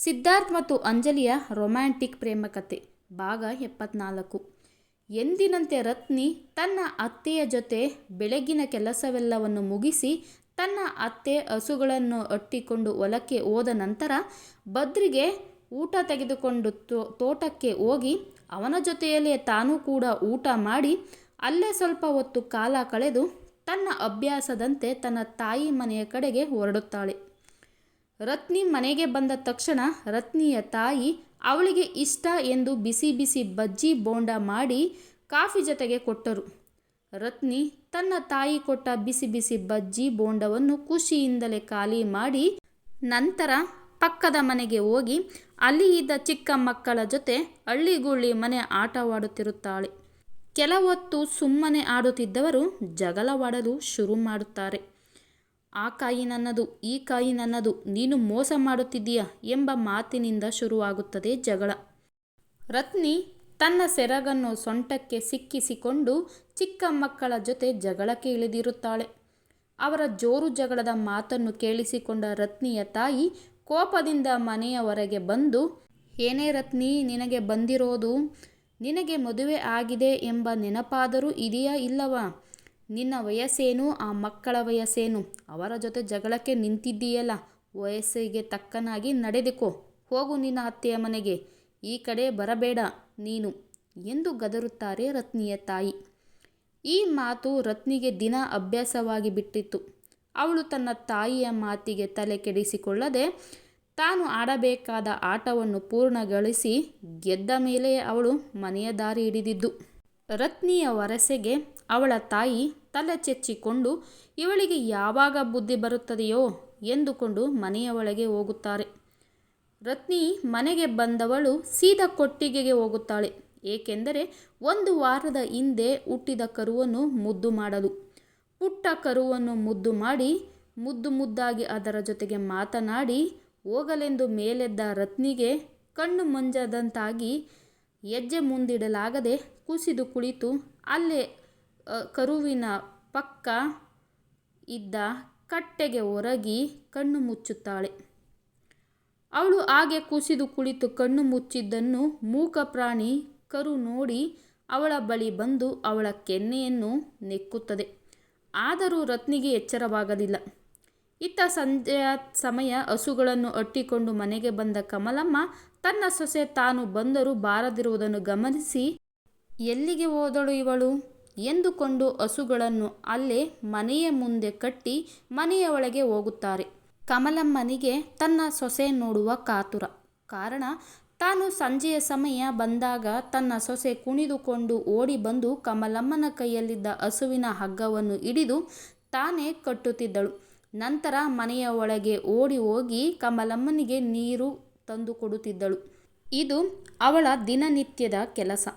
ಸಿದ್ಧಾರ್ಥ್ ಮತ್ತು ಅಂಜಲಿಯ ರೊಮ್ಯಾಂಟಿಕ್ ಪ್ರೇಮ ಕಥೆ ಭಾಗ ಎಪ್ಪತ್ನಾಲ್ಕು. ಎಂದಿನಂತೆ ರತ್ನಿ ತನ್ನ ಅತ್ತೆಯ ಜೊತೆ ಬೆಳಗಿನ ಕೆಲಸವೆಲ್ಲವನ್ನು ಮುಗಿಸಿ ತನ್ನ ಅತ್ತೆ ಹಸುಗಳನ್ನು ಅಟ್ಟಿಕೊಂಡು ಹೊಲಕ್ಕೆ ಹೋದ ನಂತರ ಬದ್ರಿಗೆ ಊಟ ತೆಗೆದುಕೊಂಡು ತೋಟಕ್ಕೆ ಹೋಗಿ ಅವನ ಜೊತೆಯಲ್ಲೇ ತಾನೂ ಕೂಡ ಊಟ ಮಾಡಿ ಅಲ್ಲೇ ಸ್ವಲ್ಪ ಹೊತ್ತು ಕಾಲ ಕಳೆದು ತನ್ನ ಅಭ್ಯಾಸದಂತೆ ತನ್ನ ತಾಯಿ ಮನೆಯ ಕಡೆಗೆ ಹೊರಡುತ್ತಾಳೆ. ರತ್ನಿ ಮನೆಗೆ ಬಂದ ತಕ್ಷಣ ರತ್ನಿಯ ತಾಯಿ, ಅವಳಿಗೆ ಇಷ್ಟ ಎಂದು ಬಿಸಿ ಬಿಸಿ ಬಜ್ಜಿ ಬೋಂಡ ಮಾಡಿ ಕಾಫಿ ಜೊತೆಗೆ ಕೊಟ್ಟರು. ರತ್ನಿ ತನ್ನ ತಾಯಿ ಕೊಟ್ಟ ಬಿಸಿ ಬಿಸಿ ಬಜ್ಜಿ ಬೋಂಡವನ್ನು ಖುಷಿಯಿಂದಲೇ ಖಾಲಿ ಮಾಡಿ ನಂತರ ಪಕ್ಕದ ಮನೆಗೆ ಹೋಗಿ ಅಲ್ಲಿ ಇದ್ದ ಚಿಕ್ಕ ಮಕ್ಕಳ ಜೊತೆ ಹಳ್ಳಿಗುಳ್ಳಿ ಮನೆ ಆಟವಾಡುತ್ತಿರುತ್ತಾಳೆ. ಕೆಲವೊತ್ತು ಸುಮ್ಮನೆ ಆಡುತ್ತಿದ್ದವರು ಜಗಳವಾಡಲು ಶುರು ಮಾಡುತ್ತಾರೆ. ಆ ಕಾಯಿ ನನ್ನದು, ಈ ಕಾಯಿ ನನ್ನದು, ನೀನು ಮೋಸ ಮಾಡುತ್ತಿದ್ದೀಯ ಎಂಬ ಮಾತಿನಿಂದ ಶುರುವಾಗುತ್ತದೆ ಜಗಳ. ರತ್ನಿ ತನ್ನ ಸೆರಗನ್ನು ಸೊಂಟಕ್ಕೆ ಸಿಕ್ಕಿಸಿಕೊಂಡು ಚಿಕ್ಕ ಮಕ್ಕಳ ಜೊತೆ ಜಗಳಕ್ಕೆ ಇಳಿದಿರುತ್ತಾಳೆ. ಅವರ ಜೋರು ಜಗಳದ ಮಾತನ್ನು ಕೇಳಿಸಿಕೊಂಡ ರತ್ನಿಯ ತಾಯಿ ಕೋಪದಿಂದ ಮನೆಯ ಬಂದು, ಏನೇ ರತ್ನಿ, ನಿನಗೆ ಬಂದಿರೋದು? ನಿನಗೆ ಮದುವೆ ಆಗಿದೆ ಎಂಬ ನೆನಪಾದರೂ ಇದೆಯಾ ಇಲ್ಲವಾ? ನಿನ್ನ ವಯಸ್ಸೇನು, ಆ ಮಕ್ಕಳ ವಯಸ್ಸೇನು? ಅವರ ಜೊತೆ ಜಗಳಕ್ಕೆ ನಿಂತಿದ್ದೀಯಲ್ಲ, ವಯಸ್ಸಿಗೆ ತಕ್ಕನಾಗಿ ನಡೆದುಕೋ. ಹೋಗು ನಿನ್ನ ಅತ್ತೆಯ ಮನೆಗೆ. ಈ ಕಡೆ ಬರಬೇಡ ನೀನು ಎಂದು ಗದರುತ್ತಾರೆ ರತ್ನಿಯ ತಾಯಿ. ಈ ಮಾತು ರತ್ನಿಗೆ ದಿನ ಅಭ್ಯಾಸವಾಗಿ ಬಿಟ್ಟಿತ್ತು. ಅವಳು ತನ್ನ ತಾಯಿಯ ಮಾತಿಗೆ ತಲೆ ಕೆಡಿಸಿಕೊಳ್ಳದೆ ತಾನು ಆಡಬೇಕಾದ ಆಟವನ್ನು ಪೂರ್ಣಗೊಳಿಸಿ ಗೆದ್ದ ಮೇಲೆ ಅವಳು ಮನೆಯ ದಾರಿ ಹಿಡಿದಿದ್ದು. ರತ್ನಿಯ ವರಸೆಗೆ ಅವಳ ತಾಯಿ ತಲೆ ಚೆಚ್ಚಿಕೊಂಡು, ಇವಳಿಗೆ ಯಾವಾಗ ಬುದ್ಧಿ ಬರುತ್ತದೆಯೋ? ಎಂದುಕೊಂಡು ಮನೆಯ ಒಳಗೆ ಹೋಗುತ್ತಾರೆ. ರತ್ನಿ ಮನೆಗೆ ಬಂದವಳು ಸೀದಾ ಕೊಟ್ಟಿಗೆಗೆ ಹೋಗುತ್ತಾಳೆ. ಏಕೆಂದರೆ ಒಂದು ವಾರದ ಹಿಂದೆ ಹುಟ್ಟಿದ ಕರುವನ್ನು ಮುದ್ದು ಮಾಡಲು ಪುಟ್ಟ ಕರುವನ್ನು ಮುದ್ದು ಮಾಡಿ, ಮುದ್ದು ಮುದ್ದಾಗಿ ಅದರ ಜೊತೆಗೆ ಮಾತನಾಡಿ, ಹೋಗಲೆಂದು ಮೇಲೆದ್ದ ರತ್ನಿಗೆ ಕಣ್ಣು ಮಂಜದಂತಾಗಿ ಹೆಜ್ಜೆ ಮುಂದಿಡಲಾಗದೆ ಕುಸಿದು ಕುಳಿತು ಅಲ್ಲೇ ಕರುವಿನ ಪಕ್ಕ ಇದ್ದ ಕಟ್ಟೆಗೆ ಒರಗಿ ಕಣ್ಣು ಮುಚ್ಚುತ್ತಾಳೆ. ಅವಳು ಹಾಗೆ ಕುಸಿದು ಕುಳಿತು ಕಣ್ಣು ಮುಚ್ಚಿದ್ದನ್ನು ಮೂಕ ಪ್ರಾಣಿ ಕರು ನೋಡಿ ಅವಳ ಬಳಿ ಬಂದು ಅವಳ ಕೆನ್ನೆಯನ್ನು ನೆಕ್ಕುತ್ತದೆ. ಆದರೂ ರತ್ನಿಗೆ ಎಚ್ಚರವಾಗಲಿಲ್ಲ. ಇತ್ತ ಸಂಜೆಯ ಸಮಯ ಹಸುಗಳನ್ನು ಅಟ್ಟಿಕೊಂಡು ಮನೆಗೆ ಬಂದ ಕಮಲಮ್ಮ ತನ್ನ ಸೊಸೆ ತಾನು ಬಂದರೂ ಬಾರದಿರುವುದನ್ನು ಗಮನಿಸಿ, ಎಲ್ಲಿಗೆ ಹೋದಳು ಇವಳು? ಎಂದುಕೊಂಡು ಹಸುಗಳನ್ನು ಅಲ್ಲೇ ಮನೆಯ ಮುಂದೆ ಕಟ್ಟಿ ಮನೆಯ ಒಳಗೆ ಹೋಗುತ್ತಾರೆ. ಕಮಲಮ್ಮನಿಗೆ ತನ್ನ ಸೊಸೆ ನೋಡುವ ಕಾತುರ. ಕಾರಣ, ತಾನು ಸಂಜೆಯ ಸಮಯ ಬಂದಾಗ ತನ್ನ ಸೊಸೆ ಕುಣಿದುಕೊಂಡು ಓಡಿ ಬಂದು ಕಮಲಮ್ಮನ ಕೈಯಲ್ಲಿದ್ದ ಹಸುವಿನ ಹಗ್ಗವನ್ನು ಹಿಡಿದು ತಾನೇ ಕಟ್ಟುತ್ತಿದ್ದಳು. ನಂತರ ಮನೆಯ ಒಳಗೆ ಓಡಿ ಹೋಗಿ ಕಮಲಮ್ಮನಿಗೆ ನೀರು ತಂದು ಕೊಡುತ್ತಿದ್ದಳು ಇದು ಅವಳ ದಿನನಿತ್ಯದ ಕೆಲಸ.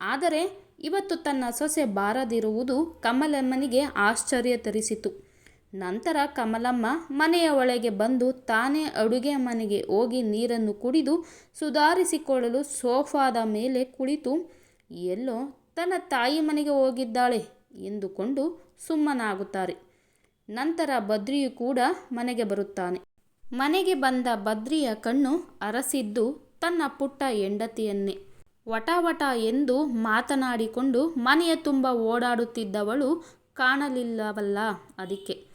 ಆದರೆ ಇವತ್ತು ತನ್ನ ಸೊಸೆ ಬಾರದಿರುವುದು ಕಮಲಮ್ಮನಿಗೆ ಆಶ್ಚರ್ಯ ತರಿಸಿತು ನಂತರ ಕಮಲಮ್ಮ ಮನೆಯ ಒಳಗೆ ಬಂದು ತಾನೇ ಅಡುಗೆ ಮನೆಗೆ ಹೋಗಿ ನೀರನ್ನು ಕುಡಿದು ಸುಧಾರಿಸಿಕೊಳ್ಳಲು ಸೋಫಾದ ಮೇಲೆ ಕುಳಿತು, ಎಲ್ಲೋ, ತನ್ನ ತಾಯಿ ಮನೆಗೆ ಹೋಗಿದ್ದಾಳೆ ಎಂದುಕೊಂಡು ಸುಮ್ಮನಾಗುತ್ತಾರೆ. ನಂತರ ಬದ್ರಿಯು ಕೂಡ ಮನೆಗೆ ಬರುತ್ತಾನೆ. ಮನೆಗೆ ಬಂದ ಬದ್ರಿಯ ಕಣ್ಣು ಅರಸಿದ್ದು ತನ್ನ ಪುಟ್ಟ ಹೆಂಡತಿಯನ್ನೇ. ವಟ ಎಂದು ಮಾತನಾಡಿಕೊಂಡು ಮನೆಯ ತುಂಬ ಓಡಾಡುತ್ತಿದ್ದವಳು ಕಾಣಲಿಲ್ಲವಲ್ಲ ಅದಕ್ಕೆ.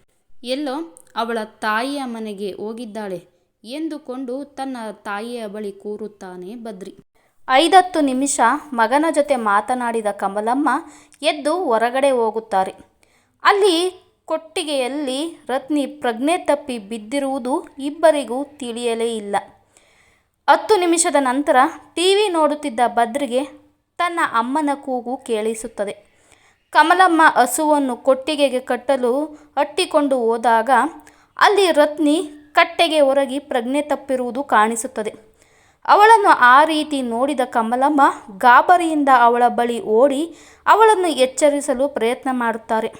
ಎಲ್ಲೋ ಅವಳ ತಾಯಿಯ ಮನೆಗೆ ಹೋಗಿದ್ದಾಳೆ ಎಂದುಕೊಂಡು ತನ್ನ ತಾಯಿಯ ಬಳಿ ಕೂರುತ್ತಾನೆ ಬದ್ರಿ. ಐದತ್ತು ನಿಮಿಷ ಮಗನ ಜೊತೆ ಮಾತನಾಡಿದ ಕಮಲಮ್ಮ ಎದ್ದು ಹೊರಗಡೆ ಹೋಗುತ್ತಾರೆ. ಅಲ್ಲಿ ಕೊಟ್ಟಿಗೆಯಲ್ಲಿ ರತ್ನಿ ಪ್ರಜ್ಞೆ ತಪ್ಪಿ ಬಿದ್ದಿರುವುದು ಇಬ್ಬರಿಗೂ ತಿಳಿಯಲೇ ಇಲ್ಲ. ಹತ್ತು ನಿಮಿಷದ ನಂತರ ಟಿ ವಿ ನೋಡುತ್ತಿದ್ದ ಬದ್ರಿಗೆ ತನ್ನ ಅಮ್ಮನ ಕೂಗು ಕೇಳಿಸುತ್ತದೆ. ಕಮಲಮ್ಮ ಹಸುವನ್ನು ಕೊಟ್ಟಿಗೆಗೆ ಕಟ್ಟಲು ಅಟ್ಟಿಕೊಂಡು ಹೋದಾಗ ಅಲ್ಲಿ ರತ್ನಿ ಕಟ್ಟೆಗೆ ಹೊರಗಿ ಪ್ರಜ್ಞೆ ತಪ್ಪಿರುವುದು ಕಾಣಿಸುತ್ತದೆ. ಅವಳನ್ನು ಆ ರೀತಿ ನೋಡಿದ ಕಮಲಮ್ಮ ಗಾಬರಿಯಿಂದ ಅವಳ ಬಳಿ ಓಡಿ ಅವಳನ್ನು ಎಚ್ಚರಿಸಲು ಪ್ರಯತ್ನ ಮಾಡುತ್ತಾರೆ.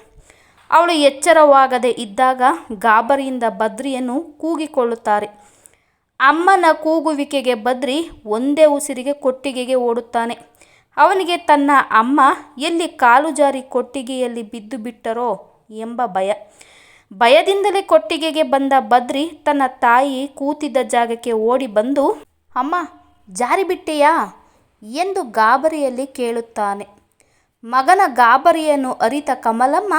ಅವಳು ಎಚ್ಚರವಾಗದೆ ಇದ್ದಾಗ ಗಾಬರಿಯಿಂದ ಬದ್ರಿಯನ್ನು ಕೂಗಿಕೊಳ್ಳುತ್ತಾರೆ. ಅಮ್ಮನ ಕೂಗುವಿಕೆಗೆ ಬದ್ರಿ ಒಂದೇ ಉಸಿರಿಗೆ ಕೊಟ್ಟಿಗೆಗೆ ಓಡುತ್ತಾನೆ. ಅವನಿಗೆ ತನ್ನ ಅಮ್ಮ ಎಲ್ಲಿ ಕಾಲು ಜಾರಿ ಕೊಟ್ಟಿಗೆಯಲ್ಲಿ ಬಿದ್ದು ಬಿಟ್ಟರೋ ಎಂಬ ಭಯ. ಭಯದಿಂದಲೇ ಕೊಟ್ಟಿಗೆಗೆ ಬಂದ ಬದ್ರಿ ತನ್ನ ತಾಯಿ ಕೂತಿದ್ದ ಜಾಗಕ್ಕೆ ಓಡಿ ಬಂದು, ಅಮ್ಮ, ಜಾರಿ ಬಿಟ್ಟೆಯಾ? ಎಂದು ಗಾಬರಿಯಲ್ಲಿ ಕೇಳುತ್ತಾನೆ. ಮಗನ ಗಾಬರಿಯನ್ನು ಅರಿತ ಕಮಲಮ್ಮ,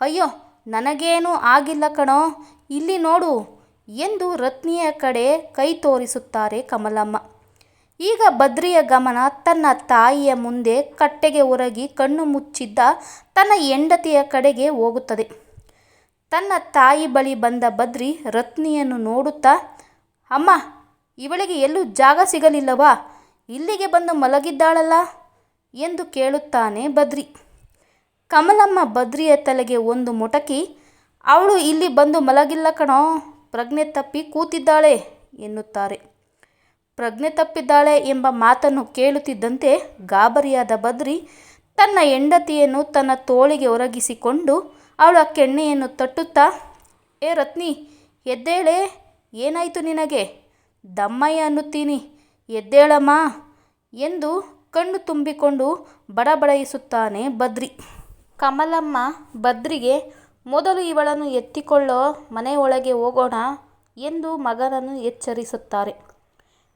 ಅಯ್ಯೋ, ನನಗೇನೂ ಆಗಿಲ್ಲ ಕಣೋ, ಇಲ್ಲಿ ನೋಡು ಎಂದು ರತ್ನಿಯ ಕಡೆ ಕೈ ತೋರಿಸುತ್ತಾರೆ ಕಮಲಮ್ಮ. ಈಗ ಬದ್ರಿಯ ಗಮನ ತನ್ನ ತಾಯಿಯ ಮುಂದೆ ಕಟ್ಟೆಗೆ ಒರಗಿ ಕಣ್ಣು ಮುಚ್ಚಿದ್ದ ತನ್ನ ಹೆಂಡತಿಯ ಕಡೆಗೆ ಹೋಗುತ್ತದೆ. ತನ್ನ ತಾಯಿ ಬಳಿ ಬಂದ ಬದ್ರಿ ರತ್ನಿಯನ್ನು ನೋಡುತ್ತಾ, ಅಮ್ಮ, ಇವಳಿಗೆ ಎಲ್ಲೂ ಜಾಗ ಸಿಗಲಿಲ್ಲವಾ? ಇಲ್ಲಿಗೆ ಬಂದು ಮಲಗಿದ್ದಾಳಲ್ಲ? ಎಂದು ಕೇಳುತ್ತಾನೆ ಬದ್ರಿ ಕಮಲಮ್ಮ ಬದ್ರಿಯ ತಲೆಗೆ ಒಂದು ಮೊಟಕಿ, ಅವಳು ಇಲ್ಲಿ ಬಂದು ಮಲಗಿಲ್ಲ ಕಣೋ. ಪ್ರಜ್ಞೆ ತಪ್ಪಿ ಕೂತಿದ್ದಾಳೆ ಎನ್ನುತ್ತಾರೆ. ಪ್ರಜ್ಞೆ ತಪ್ಪಿದ್ದಾಳೆ ಎಂಬ ಮಾತನ್ನು ಕೇಳುತ್ತಿದ್ದಂತೆ ಗಾಬರಿಯಾದ ಬದ್ರಿ ತನ್ನ ಹೆಂಡತಿಯನ್ನು ತನ್ನ ತೋಳಿಗೆ ಒರಗಿಸಿಕೊಂಡು ಅವಳ ಕೆಣ್ಣೆಯನ್ನು ತಟ್ಟುತ್ತಾ, ಏ ರತ್ನಿ, ಎದ್ದೇಳೆ, ಏನಾಯಿತು ನಿನಗೆ? ದಮ್ಮಯ್ಯ ಅನ್ನುತ್ತೀನಿ, ಎದ್ದೇಳಮ್ಮ ಎಂದು ಕಣ್ಣು ತುಂಬಿಕೊಂಡು ಬಡಬಡಯಿಸುತ್ತಾನೆ ಬದ್ರಿ. ಕಮಲಮ್ಮ ಬದ್ರಿಗೆ ಮೊದಲು ಇವಳನ್ನು ಎತ್ತಿಕೊಳ್ಳೋ ಮನೆಯೊಳಗೆ ಹೋಗೋಣ ಎಂದು ಮಗನನ್ನು ಎಚ್ಚರಿಸುತ್ತಾರೆ.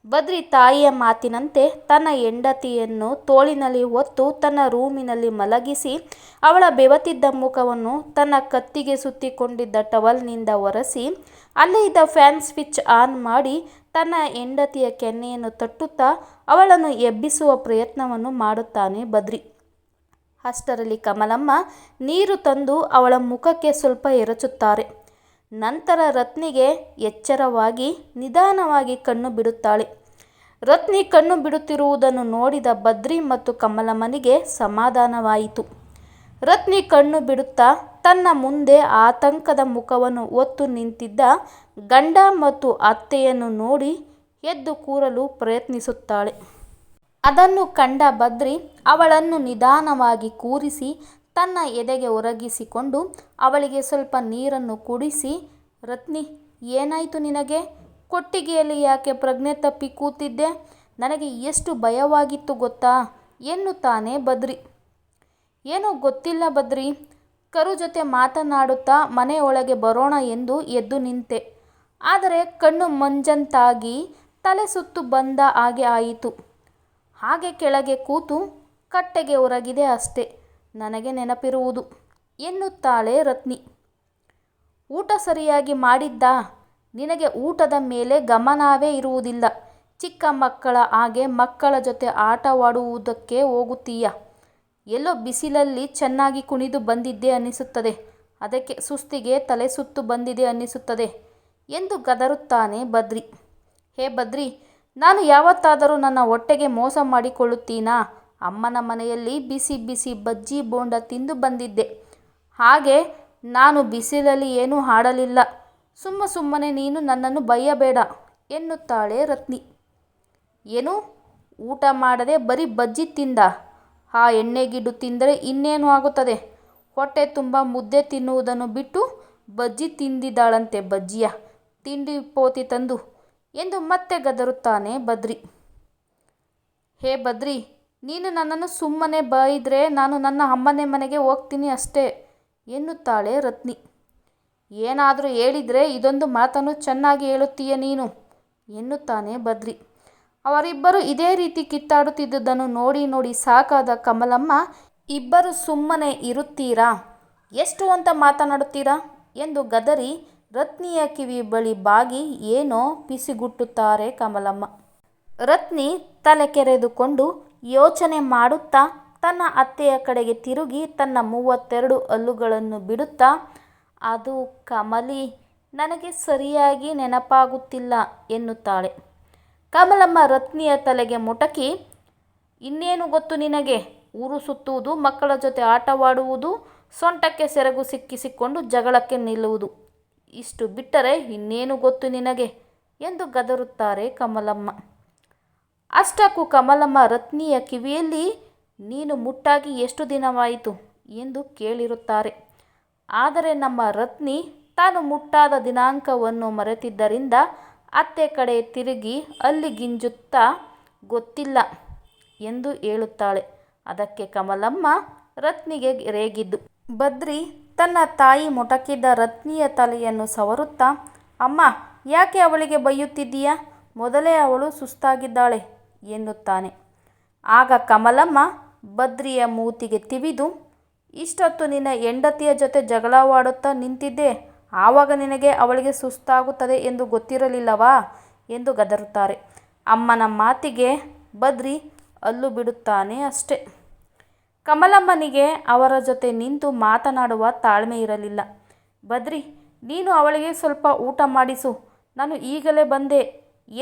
ಬದ್ರಿ ತಾಯಿಯ ಮಾತಿನಂತೆ ತನ್ನ ಹೆಂಡತಿಯನ್ನು ತೋಳಿನಲ್ಲಿ ಹೊತ್ತು ತನ್ನ ರೂಮಿನಲ್ಲಿ ಮಲಗಿಸಿ ಅವಳ ಬೆವತಿದ್ದ ಮುಖವನ್ನು ತನ್ನ ಕತ್ತಿಗೆ ಸುತ್ತಿಕೊಂಡಿದ್ದ ಟವಲ್ನಿಂದ ಒರೆಸಿ ಅಲ್ಲೇ ಇದ್ದ ಫ್ಯಾನ್ ಸ್ವಿಚ್ ಆನ್ ಮಾಡಿ ತನ್ನ ಹೆಂಡತಿಯ ಕೆನ್ನೆಯನ್ನು ತಟ್ಟುತ್ತಾ ಅವಳನ್ನು ಎಬ್ಬಿಸುವ ಪ್ರಯತ್ನವನ್ನು ಮಾಡುತ್ತಾನೆ ಬದ್ರಿ ಅಷ್ಟರಲ್ಲಿ ಕಮಲಮ್ಮ ನೀರು ತಂದು ಅವಳ ಮುಖಕ್ಕೆ ಸ್ವಲ್ಪ ಎರಚುತ್ತಾರೆ. ನಂತರ ರತ್ನಿಗೆ ಎಚ್ಚರವಾಗಿ, ನಿಧಾನವಾಗಿ ಕಣ್ಣು ಬಿಡುತ್ತಾಳೆ. ರತ್ನಿ ಕಣ್ಣು ಬಿಡುತ್ತಿರುವುದನ್ನು ನೋಡಿದ ಬದ್ರಿ ಮತ್ತು ಕಮಲಮ್ಮನಿಗೆ ಸಮಾಧಾನವಾಯಿತು. ರತ್ನಿ ಕಣ್ಣು ಬಿಡುತ್ತಾ ತನ್ನ ಮುಂದೆ ಆತಂಕದ ಮುಖವನ್ನು ಒತ್ತು ನಿಂತಿದ್ದ ಗಂಡ ಮತ್ತು ಅತ್ತೆಯನ್ನು ನೋಡಿ ಎದ್ದು ಕೂರಲು ಪ್ರಯತ್ನಿಸುತ್ತಾಳೆ. ಅದನ್ನು ಕಂಡ ಬದ್ರಿ ಅವಳನ್ನು ನಿಧಾನವಾಗಿ ಕೂರಿಸಿ ತನ್ನ ಎದೆಗೆ ಒರಗಿಸಿಕೊಂಡು ಅವಳಿಗೆ ಸ್ವಲ್ಪ ನೀರನ್ನು ಕುಡಿಸಿ, ರತ್ನಿ, ಏನಾಯಿತು ನಿನಗೆ? ಕೊಟ್ಟಿಗೆಯಲ್ಲಿ ಯಾಕೆ ಪ್ರಜ್ಞೆ ತಪ್ಪಿ ಕೂತಿದ್ದೆ? ನನಗೆ ಎಷ್ಟು ಭಯವಾಗಿತ್ತು ಗೊತ್ತಾ? ಎನ್ನುತ್ತಾನೆ ಬದ್ರಿ. ಏನೋ ಗೊತ್ತಿಲ್ಲ ಬದ್ರಿ. ಕರು ಜೊತೆ ಮಾತನಾಡುತ್ತಾ ಮನೆಯೊಳಗೆ ಬರೋಣ ಎಂದು ಎದ್ದು ನಿಂತೆ. ಆದರೆ ಕಣ್ಣು ಮಂಜಂತಾಗಿ ತಲೆ ಸುತ್ತು ಬಂದ ಹಾಗೆ ಆಯಿತು. ಹಾಗೆ ಕೆಳಗೆ ಕೂತು ಕಟ್ಟೆಗೆ ಹೊರಗಿದೆ ಅಷ್ಟೇ. ನನಗೆ ನೆನಪಿರುವುದು, ಎನ್ನುತ್ತಾಳೆ ರತ್ನಿ. ಊಟ ಸರಿಯಾಗಿ ಮಾಡಿದ್ದಾ? ನಿನಗೆ ಊಟದ ಮೇಲೆ ಗಮನವೇ ಇರುವುದಿಲ್ಲ. ಚಿಕ್ಕ ಮಕ್ಕಳ ಹಾಗೆ ಮಕ್ಕಳ ಜೊತೆ ಆಟವಾಡುವುದಕ್ಕೆ ಹೋಗುತ್ತೀಯ? ಎಲ್ಲೋ ಬಿಸಿಲಲ್ಲಿ ಚೆನ್ನಾಗಿ ಕುಣಿದು ಬಂದಿದ್ದೆ ಅನ್ನಿಸುತ್ತದೆ. ಅದಕ್ಕೆ ಸುಸ್ತಿಗೆ ತಲೆ ಸುತ್ತು ಬಂದಿದೆ ಅನ್ನಿಸುತ್ತದೆ. ಎಂದು ಗದರುತ್ತಾನೆ ಬದ್ರಿ. ಹೇ ಬದ್ರಿ ನಾನು ಯಾವತ್ತಾದರೂ ನನ್ನ ಹೊಟ್ಟೆಗೆ ಮೋಸ ಮಾಡಿಕೊಳ್ಳುತ್ತೀನಾ? ಅಮ್ಮನ ಮನೆಯಲ್ಲಿ ಬಿಸಿ ಬಿಸಿ ಬಜ್ಜಿ ಬೋಂಡ ತಿಂದು ಬಂದಿದ್ದೆ. ಹಾಗೆ ನಾನು ಬಿಸಿಲಲ್ಲಿ ಏನೂ ಹಾಡಲಿಲ್ಲ. ಸುಮ್ಮ ಸುಮ್ಮನೆ ನೀನು ನನ್ನನ್ನು ಬೈಯಬೇಡ ಎನ್ನುತ್ತಾಳೆ ರತ್ನಿ. ಏನು? ಊಟ ಮಾಡದೆ ಬರೀ ಬಜ್ಜಿ ತಿಂದ? ಆ ಎಣ್ಣೆಗಿಡು ತಿಂದರೆ ಇನ್ನೇನು ಆಗುತ್ತದೆ? ಹೊಟ್ಟೆ ತುಂಬ ಮುದ್ದೆ ತಿನ್ನುವುದನ್ನು ಬಿಟ್ಟು ಬಜ್ಜಿ ತಿಂದಿದ್ದಾಳಂತೆ ಬಜ್ಜಿಯ. ತಿಂಡಿ ಪೋತಿ ತಂದು ಎಂದು ಮತ್ತೆ ಗದರುತ್ತಾನೆ ಬದ್ರಿ. ಹೇ ಬದ್ರಿ, ನೀನು ನನ್ನನ್ನು ಸುಮ್ಮನೆ ಬೈದರೆ ನಾನು ನನ್ನ ಅಮ್ಮನೆ ಮನೆಗೆ ಹೋಗ್ತೀನಿ ಅಷ್ಟೇ, ಎನ್ನುತ್ತಾಳೆ ರತ್ನಿ. ಏನಾದರೂ ಹೇಳಿದರೆ ಇದೊಂದು ಮಾತನ್ನು ಚೆನ್ನಾಗಿ ಹೇಳುತ್ತೀಯ ನೀನು, ಎನ್ನುತ್ತಾನೆ ಬದ್ರಿ. ಅವರಿಬ್ಬರು ಇದೇ ರೀತಿ ಕಿತ್ತಾಡುತ್ತಿದ್ದುದನ್ನು ನೋಡಿ ನೋಡಿ ಸಾಕಾದ ಕಮಲಮ್ಮ, ಇಬ್ಬರು ಸುಮ್ಮನೆ ಇರುತ್ತೀರಾ, ಎಷ್ಟು ಅಂತ ಮಾತನಾಡುತ್ತೀರಾ, ಎಂದು ಗದರಿ ರತ್ನಿಯ ಕಿವಿ ಬಳಿ ಬಾಗಿ ಏನೋ ಪಿಸಿಗುಟ್ಟುತ್ತಾರೆ ಕಮಲಮ್ಮ. ರತ್ನಿ ತಲೆ ಕೆರೆದುಕೊಂಡು ಯೋಚನೆ ಮಾಡುತ್ತಾ ತನ್ನ ಅತ್ತೆಯ ಕಡೆಗೆ ತಿರುಗಿ ತನ್ನ ಮೂವತ್ತೆರಡು ಹಲ್ಲುಗಳನ್ನು ಬಿಡುತ್ತಾ, ಅದು ಕಮಲಿ, ನನಗೆ ಸರಿಯಾಗಿ ನೆನಪಾಗುತ್ತಿಲ್ಲ ಎನ್ನುತ್ತಾಳೆ. ಕಮಲಮ್ಮ ರತ್ನಿಯ ತಲೆಗೆ ಮುಟಕಿ, ಇನ್ನೇನು ಗೊತ್ತು ನಿನಗೆ? ಊರು ಸುತ್ತುವುದು, ಮಕ್ಕಳ ಜೊತೆ ಆಟವಾಡುವುದು, ಸೊಂಟಕ್ಕೆ ಸೆರಗು ಸಿಕ್ಕಿಸಿಕೊಂಡು ಜಗಳಕ್ಕೆ ನಿಲ್ಲುವುದು. ಇಷ್ಟು ಬಿಟ್ಟರೆ ಇನ್ನೇನು ಗೊತ್ತು ನಿನಗೆ? ಎಂದು ಗದರುತ್ತಾರೆ ಕಮಲಮ್ಮ. ಅಷ್ಟಕ್ಕೂ ಕಮಲಮ್ಮ ರತ್ನಿಯ ಕಿವಿಯಲ್ಲಿ, ನೀನು ಮುಟ್ಟಾಗಿ ಎಷ್ಟು ದಿನವಾಯಿತು ಎಂದು ಕೇಳಿರುತ್ತಾರೆ. ಆದರೆ ನಮ್ಮ ರತ್ನಿ ತಾನು ಮುಟ್ಟಾದ ದಿನಾಂಕವನ್ನು ಮರೆತಿದ್ದರಿಂದ ಅತ್ತೆ ಕಡೆ ತಿರುಗಿ ಅಲ್ಲಿ ಗಿಂಜುತ್ತಾ, ಗೊತ್ತಿಲ್ಲ ಎಂದು ಹೇಳುತ್ತಾಳೆ. ಅದಕ್ಕೆ ಕಮಲಮ್ಮ ರತ್ನಿಗೆ ರೇಗಿದ್ದು ಬದ್ರಿ ತನ್ನ ತಾಯಿ ಮೊಟಕಿದ್ದ ರತ್ನಿಯ ತಲೆಯನ್ನು ಸವರುತ್ತಾ, ಅಮ್ಮ, ಯಾಕೆ ಅವಳಿಗೆ ಬೈಯುತ್ತಿದ್ದೀಯ? ಮೊದಲೇ ಅವಳು ಸುಸ್ತಾಗಿದ್ದಾಳೆ ಎನ್ನುತ್ತಾನೆ. ಆಗ ಕಮಲಮ್ಮ ಬದ್ರಿಯ ಮೂತಿಗೆ ತಿವಿದು, ಇಷ್ಟೊತ್ತು ನಿನ್ನ ಹೆಂಡತಿಯ ಜೊತೆ ಜಗಳವಾಡುತ್ತಾ ನಿಂತಿದ್ದೆ, ಆವಾಗ ನಿನಗೆ ಅವಳಿಗೆ ಸುಸ್ತಾಗುತ್ತದೆ ಎಂದು ಗೊತ್ತಿರಲಿಲ್ಲವಾ? ಎಂದು ಗದರುತ್ತಾರೆ. ಅಮ್ಮನ ಮಾತಿಗೆ ಬದ್ರಿ ಅಲ್ಲು ಬಿಡುತ್ತಾನೆ ಅಷ್ಟೆ. ಕಮಲಮ್ಮನಿಗೆ ಅವರ ಜೊತೆ ನಿಂತು ಮಾತನಾಡುವ ತಾಳ್ಮೆ ಇರಲಿಲ್ಲ. ಬದ್ರಿ, ನೀನು ಅವಳಿಗೆ ಸ್ವಲ್ಪ ಊಟ ಮಾಡಿಸು. ನಾನು ಈಗಲೇ ಬಂದೆ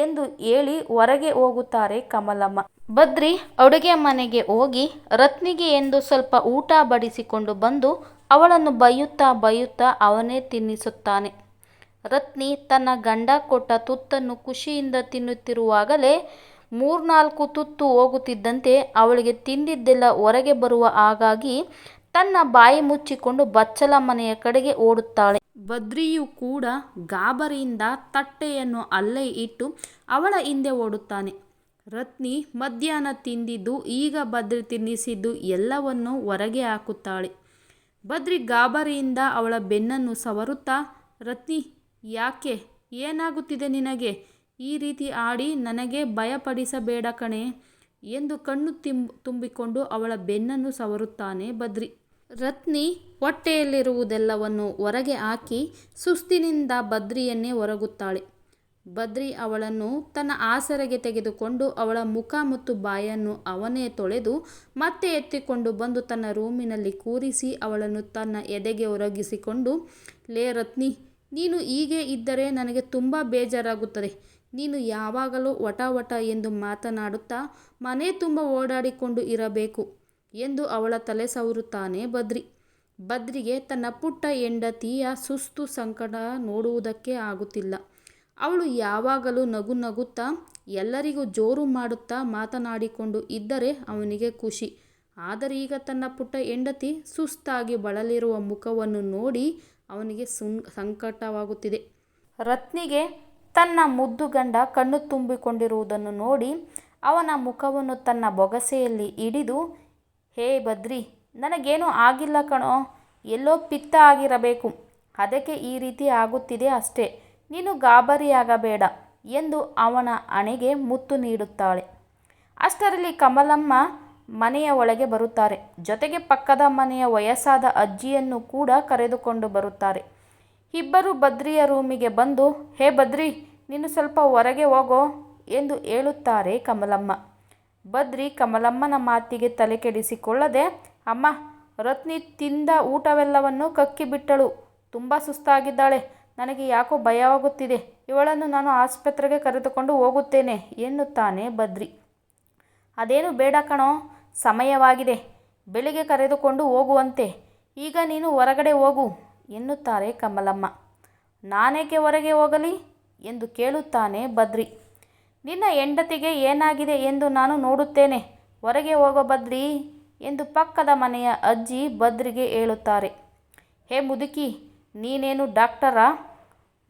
ಎಂದು ಹೇಳಿ ಹೊರಗೆ ಹೋಗುತ್ತಾರೆ ಕಮಲಮ್ಮ. ಬದ್ರಿ ಅಡುಗೆ ಮನೆಗೆ ಹೋಗಿ ರತ್ನಿಗೆ ಎಂದು ಸ್ವಲ್ಪ ಊಟ ಬಡಿಸಿಕೊಂಡು ಬಂದು ಅವಳನ್ನು ಬೈಯುತ್ತಾ ಬೈಯುತ್ತಾ ಅವನೇ ತಿನ್ನಿಸುತ್ತಾನೆ. ರತ್ನಿ ತನ್ನ ಗಂಡ ಕೊಟ್ಟ ತುತ್ತನ್ನು ಖುಷಿಯಿಂದ ತಿನ್ನುತ್ತಿರುವಾಗಲೇ ಮೂರ್ನಾಲ್ಕು ತುತ್ತು ಹೋಗುತ್ತಿದ್ದಂತೆ ಅವಳಿಗೆ ತಿಂದಿದ್ದೆಲ್ಲ ಹೊರಗೆ ಬರುವ ಹಾಗಾಗಿ ತನ್ನ ಬಾಯಿ ಮುಚ್ಚಿಕೊಂಡು ಬಚ್ಚಲ ಮನೆಯ ಕಡೆಗೆ ಓಡುತ್ತಾಳೆ. ಬದ್ರಿಯು ಕೂಡ ಗಾಬರಿಯಿಂದ ತಟ್ಟೆಯನ್ನು ಅಲ್ಲೇ ಇಟ್ಟು ಅವಳ ಹಿಂದೆ ಓಡುತ್ತಾನೆ. ರತ್ನಿ ಮಧ್ಯಾಹ್ನ ತಿಂದಿದ್ದು ಈಗ ಬದ್ರಿ ತಿನ್ನಿಸಿದ್ದು ಎಲ್ಲವನ್ನು ಹೊರಗೆ ಹಾಕುತ್ತಾಳೆ. ಬದ್ರಿ ಗಾಬರಿಯಿಂದ ಅವಳ ಬೆನ್ನನ್ನು ಸವರುತ್ತಾ, ರತ್ನಿ, ಯಾಕೆ? ಏನಾಗುತ್ತಿದೆ ನಿನಗೆ? ಈ ರೀತಿ ಆಡಿ ನನಗೆ ಭಯಪಡಿಸಬೇಡ ಕಣೆ ಎಂದು ಕಣ್ಣು ತುಂಬಿಕೊಂಡು ಅವಳ ಬೆನ್ನನ್ನು ಸವರುತ್ತಾನೆ ಬದ್ರಿ ರತ್ನಿ ಹೊಟ್ಟೆಯಲ್ಲಿರುವುದೆಲ್ಲವನ್ನು ಹೊರಗೆ ಹಾಕಿ ಸುಸ್ತಿನಿಂದ ಬದ್ರಿಯನ್ನೇ ಹೊರಗುತ್ತಾಳೆ ಬದ್ರಿ ಅವಳನ್ನು ತನ್ನ ಆಸರೆಗೆ ತೆಗೆದುಕೊಂಡು ಅವಳ ಮುಖ ಮತ್ತು ಬಾಯನ್ನು ಅವನೇ ತೊಳೆದು ಮತ್ತೆ ಎತ್ತಿಕೊಂಡು ಬಂದು ತನ್ನ ರೂಮಿನಲ್ಲಿ ಕೂರಿಸಿ ಅವಳನ್ನು ತನ್ನ ಎದೆಗೆ ಒರಗಿಸಿಕೊಂಡು, ಲೇ ರತ್ನಿ, ನೀನು ಹೀಗೆ ಇದ್ದರೆ ನನಗೆ ತುಂಬ ಬೇಜಾರಾಗುತ್ತದೆ. ನೀನು ಯಾವಾಗಲೂ ವಟ ವಟ ಎಂದು ಮಾತನಾಡುತ್ತಾ ಮನೆ ತುಂಬ ಓಡಾಡಿಕೊಂಡು ಇರಬೇಕು ಎಂದು ಅವಳ ತಲೆ ಸವರುತ್ತಾನೆ ಬದ್ರಿ. ಬದ್ರಿಗೆ ತನ್ನ ಪುಟ್ಟ ಹೆಂಡತಿಯ ಸುಸ್ತು ಸಂಕಟ ನೋಡುವುದಕ್ಕೆ ಆಗುತ್ತಿಲ್ಲ. ಅವಳು ಯಾವಾಗಲೂ ನಗು ನಗುತ್ತಾ ಎಲ್ಲರಿಗೂ ಜೋರು ಮಾಡುತ್ತಾ ಮಾತನಾಡಿಕೊಂಡು ಇದ್ದರೆ ಅವನಿಗೆ ಖುಷಿ. ಆದರೆ ಈಗ ತನ್ನ ಪುಟ್ಟ ಹೆಂಡತಿ ಸುಸ್ತಾಗಿ ಬಳಲಿರುವ ಮುಖವನ್ನು ನೋಡಿ ಅವನಿಗೆ ಸುನ್ ಸಂಕಟವಾಗುತ್ತಿದೆ. ರತ್ನಿಗೆ ತನ್ನ ಮುದ್ದು ಗಂಡ ಕಣ್ಣು ತುಂಬಿಕೊಂಡಿರುವುದನ್ನು ನೋಡಿ ಅವನ ಮುಖವನ್ನು ತನ್ನ ಬೊಗಸೆಯಲ್ಲಿ ಹಿಡಿದು, ಹೇ ಬದ್ರಿ ನನಗೇನೂ ಆಗಿಲ್ಲ ಕಣೋ, ಎಲ್ಲೋ ಪಿತ್ತ ಆಗಿರಬೇಕು. ಅದಕ್ಕೆ ಈ ರೀತಿ ಆಗುತ್ತಿದೆ ಅಷ್ಟೇ. ನೀನು ಗಾಬರಿಯಾಗಬೇಡ ಎಂದು ಅವನ ಹಣೆಗೆ ಮುತ್ತು ನೀಡುತ್ತಾಳೆ. ಅಷ್ಟರಲ್ಲಿ ಕಮಲಮ್ಮ ಮನೆಯ ಒಳಗೆ ಬರುತ್ತಾರೆ. ಜೊತೆಗೆ ಪಕ್ಕದ ಮನೆಯ ವಯಸ್ಸಾದ ಅಜ್ಜಿಯನ್ನು ಕೂಡ ಕರೆದುಕೊಂಡು ಬರುತ್ತಾರೆ. ಇಬ್ಬರು ಬದ್ರಿಯ ರೂಮಿಗೆ ಬಂದು, ಹೇ ಬದ್ರಿ ನೀನು ಸ್ವಲ್ಪ ಹೊರಗೆ ಹೋಗೋ ಎಂದು ಹೇಳುತ್ತಾರೆ ಕಮಲಮ್ಮ. ಬದ್ರಿ ಕಮಲಮ್ಮನ ಮಾತಿಗೆ ತಲೆ ಕೆಡಿಸಿಕೊಳ್ಳದೆ, ಅಮ್ಮ, ರತ್ನಿ ತಿಂದ ಊಟವೆಲ್ಲವನ್ನು ಕಕ್ಕಿಬಿಟ್ಟಳು ತುಂಬ ಸುಸ್ತಾಗಿದ್ದಾಳೆ. ನನಗೆ ಯಾಕೋ ಭಯವಾಗುತ್ತಿದೆ. ಇವಳನ್ನು ನಾನು ಆಸ್ಪತ್ರೆಗೆ ಕರೆದುಕೊಂಡು ಹೋಗುತ್ತೇನೆ ಎನ್ನುತ್ತಾನೆ ಬದ್ರಿ ಅದೇನು ಬೇಡ ಕಣೋ, ಸಮಯವಾಗಿದೆ. ಬೆಳಿಗ್ಗೆ ಕರೆದುಕೊಂಡು ಹೋಗುವಂತೆ. ಈಗ ನೀನು ಹೊರಗಡೆ ಹೋಗು. ಎನ್ನುತ್ತಾರೆ ಕಮಲಮ್ಮ. ನಾನೇಕೆ ಹೊರಗೆ ಹೋಗಲಿ? ಎಂದು ಕೇಳುತ್ತಾನೆ ಬದ್ರಿ. ನಿನ್ನ ಹೆಂಡತಿಗೆ ಏನಾಗಿದೆ ಎಂದು ನಾನು ನೋಡುತ್ತೇನೆ. ಹೊರಗೆ ಹೋಗೋ ಬದ್ರಿ ಎಂದು ಪಕ್ಕದ ಮನೆಯ ಅಜ್ಜಿ ಬದ್ರಿಗೆ ಹೇಳುತ್ತಾರೆ. ಹೇ ಮುದುಕಿ, ನೀನೇನು ಡಾಕ್ಟರಾ?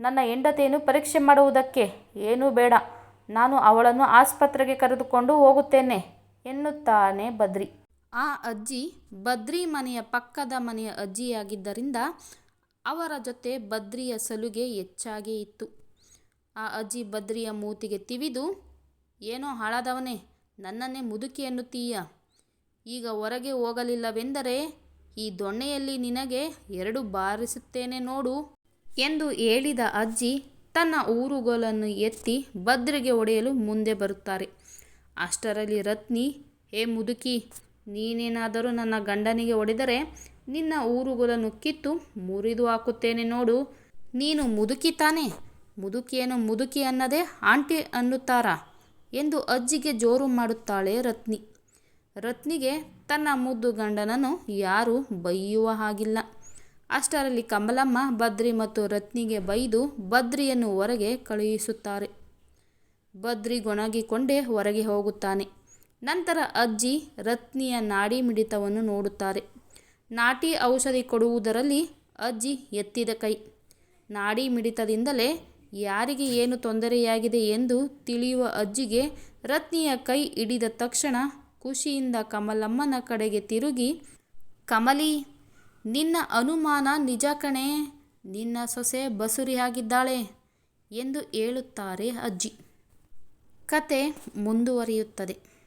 ನನ್ನ ಹೆಂಡತಿಯನ್ನು ಪರೀಕ್ಷೆ ಮಾಡುವುದಕ್ಕೆ? ಏನೂ ಬೇಡ. ನಾನು ಅವಳನ್ನು ಆಸ್ಪತ್ರೆಗೆ ಕರೆದುಕೊಂಡು ಹೋಗುತ್ತೇನೆ ಎನ್ನುತ್ತಾನೆ ಬದ್ರಿ. ಆ ಅಜ್ಜಿ ಬದ್ರಿ ಮನೆಯ ಪಕ್ಕದ ಮನೆಯ ಅಜ್ಜಿಯಾಗಿದ್ದರಿಂದ ಅವರ ಜೊತೆ ಬದ್ರಿಯ ಸಲುಗೆ ಹೆಚ್ಚಾಗೇ ಇತ್ತು. ಆ ಅಜ್ಜಿ ಬದ್ರಿಯ ಮೂತಿಗೆ ತಿವಿದು, ಏನೋ ಹಾಳಾದವನೇ, ನನ್ನನ್ನೇ ಮುದುಕಿ ಎನ್ನುತ್ತೀಯ. ಈಗ ಹೊರಗೆ ಹೋಗಲಿಲ್ಲವೆಂದರೆ ಈ ದೊಣ್ಣೆಯಲ್ಲಿ ನಿನಗೆ ಎರಡು ಬಾರಿಸುತ್ತೇನೆ ನೋಡು ಎಂದು ಹೇಳಿದ ಅಜ್ಜಿ ತನ್ನ ಊರುಗೋಲನ್ನು ಎತ್ತಿ ಬದ್ರಿಗೆ ಒಡೆಯಲು ಮುಂದೆ ಬರುತ್ತಾರೆ. ಅಷ್ಟರಲ್ಲಿ ರತ್ನಿ, ಹೇ ಮುದುಕಿ, ನೀನೇನಾದರೂ ನನ್ನ ಗಂಡನಿಗೆ ಹೊಡೆದರೆ ನಿನ್ನ ಊರುಗುಲನ್ನು ಕಿತ್ತು ಮುರಿದು ಹಾಕುತ್ತೇನೆ ನೋಡು. ನೀನು ಮುದುಕಿ ತಾನೆ. ಮುದುಕಿಯನ್ನು ಮುದುಕಿ ಅನ್ನದೇ ಆಂಟಿ ಅನ್ನುತ್ತಾರಾ? ಎಂದು ಅಜ್ಜಿಗೆ ಜೋರು ಮಾಡುತ್ತಾಳೆ ರತ್ನಿ. ರತ್ನಿಗೆ ತನ್ನ ಮುದ್ದು ಗಂಡನನ್ನು ಯಾರೂ ಬೈಯುವ ಹಾಗಿಲ್ಲ. ಅಷ್ಟರಲ್ಲಿ ಕಮಲಮ್ಮ, ಬದ್ರಿ ಮತ್ತು ರತ್ನಿಗೆ ಬೈದು ಬದ್ರಿಯನ್ನು ಹೊರಗೆ ಕಳುಹಿಸುತ್ತಾರೆ. ಬದ್ರಿ ಗೊಣಗಿಕೊಂಡೇ ಹೊರಗೆ ಹೋಗುತ್ತಾನೆ. ನಂತರ ಅಜ್ಜಿ ರತ್ನಿಯ ನಾಡಿ ಮಿಡಿತವನ್ನು ನೋಡುತ್ತಾರೆ. ನಾಟಿ ಔಷಧಿ ಕೊಡುವುದರಲ್ಲಿ ಅಜ್ಜಿ ಎತ್ತಿದ ಕೈ. ನಾಡಿ ಮಿಡಿತದಿಂದಲೇ ಯಾರಿಗೆ ಏನು ತೊಂದರೆಯಾಗಿದೆ ಎಂದು ತಿಳಿಯುವ ಅಜ್ಜಿಗೆ ರತ್ನಿಯ ಕೈ ಹಿಡಿದ ತಕ್ಷಣ ಖುಷಿಯಿಂದ ಕಮಲಮ್ಮನ ಕಡೆಗೆ ತಿರುಗಿ, ಕಮಲಿ, ನಿನ್ನ ಅನುಮಾನ ನಿಜ ಕಣೆ. ನಿನ್ನ ಸೊಸೆ ಬಸುರಿಯಾಗಿದ್ದಾಳೆ ಎಂದು ಹೇಳುತ್ತಾರೆ ಅಜ್ಜಿ. ಕತೆ ಮುಂದುವರಿಯುತ್ತದೆ.